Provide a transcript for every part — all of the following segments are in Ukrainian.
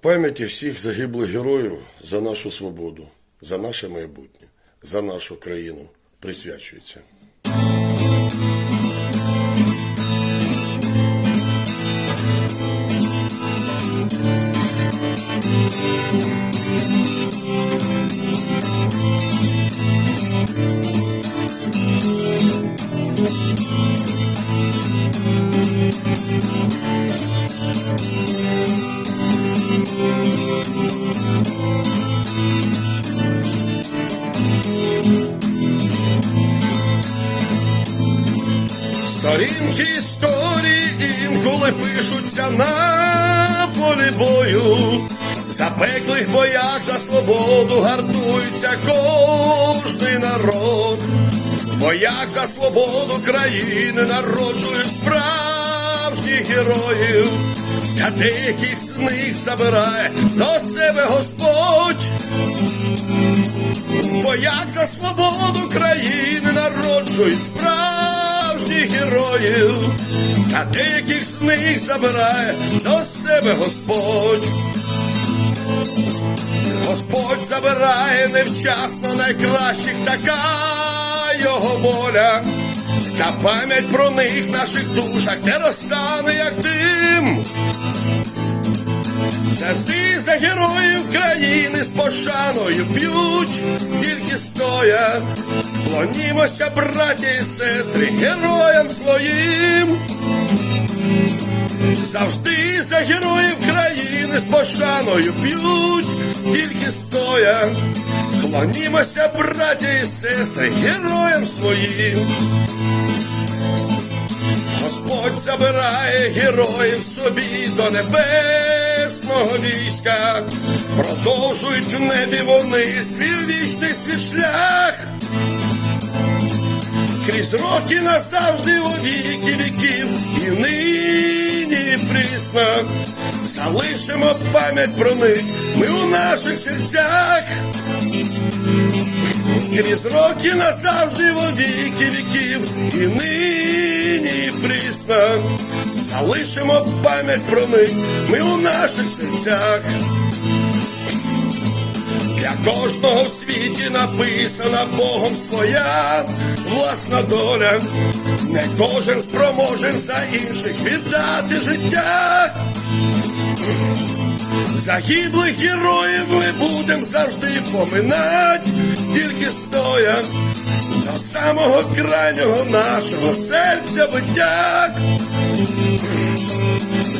пам'яті всіх загиблих героїв за нашу свободу, за наше майбутнє, за нашу країну присвячується. Сторінки історії інколи пишуться на полі бою. Запеклих боях за свободу гартується кожний народ. В боях за свободу країни народжують справжніх героїв. Та деяких з них забирає до себе Господь. В боях за свободу країни народжують справжніх героїв, та деяких з них забирає до себе Господь. Господь забирає невчасно найкращих, така його воля. Та пам'ять про них в наших душах не розтане, як дим. Завжди за героїв країни з пошаною п'ють, тільки стоя. Клонімося, браття і сестри, героям своїм. Завжди за героїв країни з пошаною п'ють, тільки стоя. Клонімося, браття і сестри, героям своїм. Господь забирає героїв собі до небесного війська, продовжують в небі вони свій вічний свій шлях. Крізь роки назавжди у віки віків, і нині і присно залишимо пам'ять про них ми у наших серцях. Крізь роки назавжди во віки віків, і нині і присно залишимо пам'ять про них ми у наших серцях. Для кожного в світі написана Богом своя власна доля. Не кожен спроможен за інших віддати життя. Загиблих героїв ми будем завжди поминать, тільки стоя до самого крайнього нашого серця биття.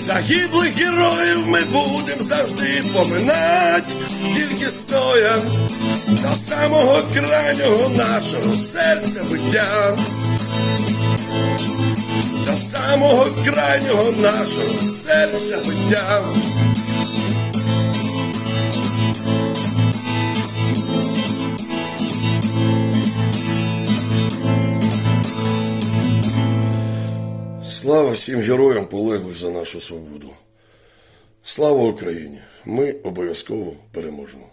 Загиблих героїв ми будем завжди поминать, тільки стоя до самого крайнього нашого серця биття. До самого крайнього нашого серця биття. Слава всім героям полеглих за нашу свободу. Слава Україні! Ми обов'язково переможемо.